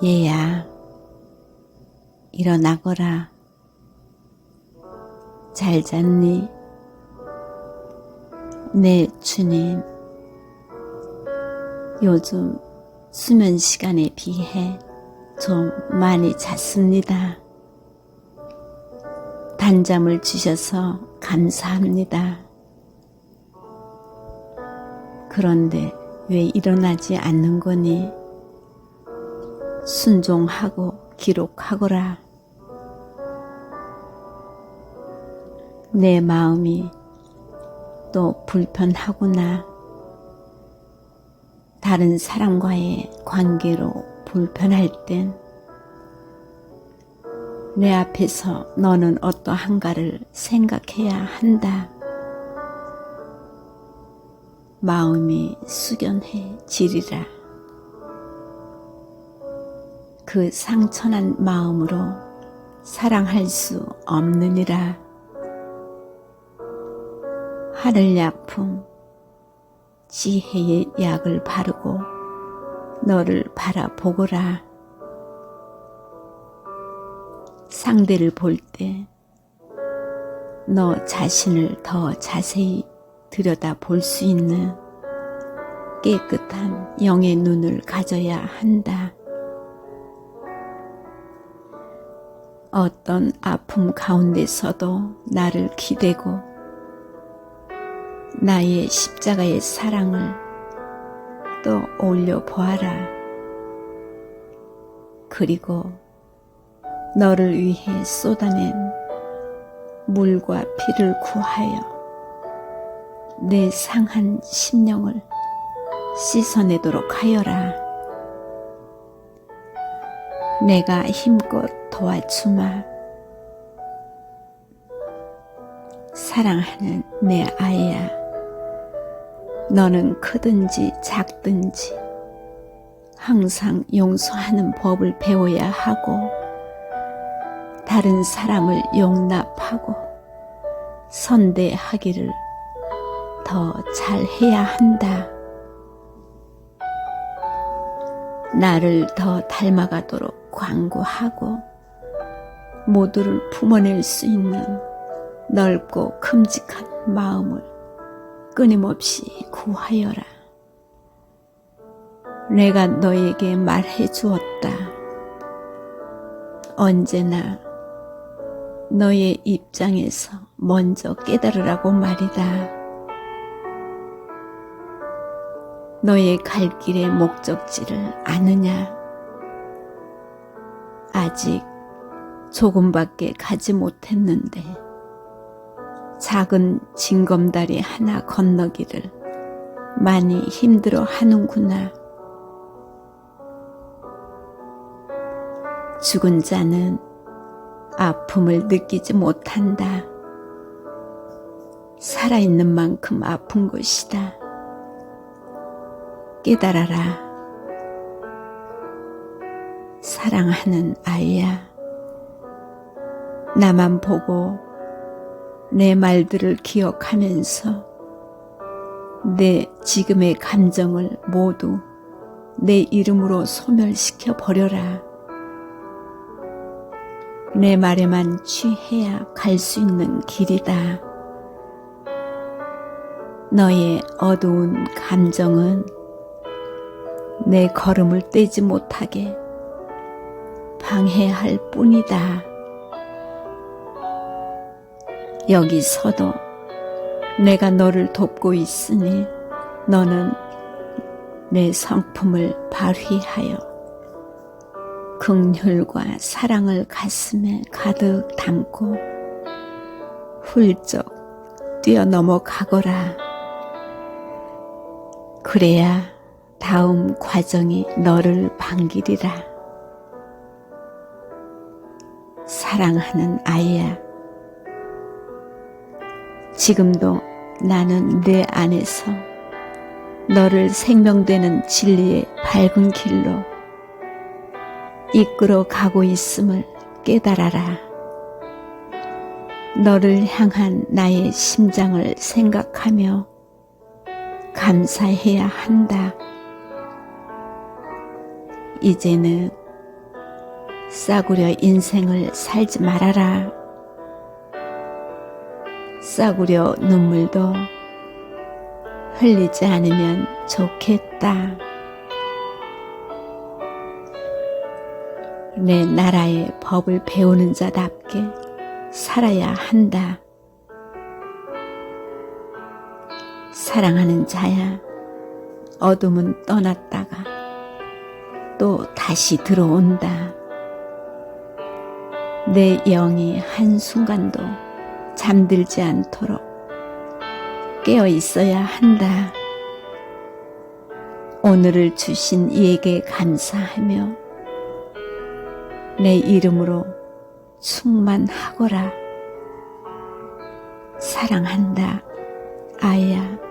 얘야, 일어나거라. 잘 잤니? 네, 주님. 요즘 수면 시간에 비해 좀 많이 잤습니다. 단잠을 주셔서 감사합니다. 그런데 왜 일어나지 않는 거니? 순종하고 기록하거라. 내 마음이 또 불편하구나. 다른 사람과의 관계로 불편할 땐 내 앞에서 너는 어떠한가를 생각해야 한다. 마음이 숙연해지리라. 그 상처난 마음으로 사랑할 수 없느니라. 하늘 약품, 지혜의 약을 바르고 너를 바라보거라. 상대를 볼 때 너 자신을 더 자세히 들여다 볼 수 있는 깨끗한 영의 눈을 가져야 한다. 어떤 아픔 가운데서도 나를 기대고 나의 십자가의 사랑을 또 올려 보아라. 그리고 너를 위해 쏟아낸 물과 피를 구하여 내 상한 심령을 씻어내도록 하여라. 내가 힘껏 도와주마. 사랑하는 내 아이야. 너는 크든지 작든지 항상 용서하는 법을 배워야 하고 다른 사람을 용납하고 선대하기를 더 잘해야 한다. 나를 더 닮아가도록 광고하고 모두를 품어낼 수 있는 넓고 큼직한 마음을 끊임없이 구하여라. 내가 너에게 말해 주었다. 언제나 너의 입장에서 먼저 깨달으라고 말이다. 너의 갈 길의 목적지를 아느냐? 아직 조금밖에 가지 못했는데 작은 징검다리 하나 건너기를 많이 힘들어 하는구나. 죽은 자는 아픔을 느끼지 못한다. 살아있는 만큼 아픈 것이다. 깨달아라. 사랑하는 아이야. 나만 보고 내 말들을 기억하면서 내 지금의 감정을 모두 내 이름으로 소멸시켜 버려라. 내 말에만 취해야 갈 수 있는 길이다. 너의 어두운 감정은 내 걸음을 떼지 못하게 방해할 뿐이다. 여기서도 내가 너를 돕고 있으니 너는 내 성품을 발휘하여 긍휼과 사랑을 가슴에 가득 담고 훌쩍 뛰어넘어 가거라. 그래야 다음 과정이 너를 반기리라. 사랑하는 아이야. 지금도 나는 내 안에서 너를 생명되는 진리의 밝은 길로 이끌어 가고 있음을 깨달아라. 너를 향한 나의 심장을 생각하며 감사해야 한다. 이제는 싸구려 인생을 살지 말아라. 싸구려 눈물도 흘리지 않으면 좋겠다. 내 나라의 법을 배우는 자답게 살아야 한다. 사랑하는 자야, 어둠은 떠났다가 또 다시 들어온다. 내 영이 한순간도 잠들지 않도록 깨어 있어야 한다. 오늘을 주신 이에게 감사하며 내 이름으로 충만하거라. 사랑한다. 아야.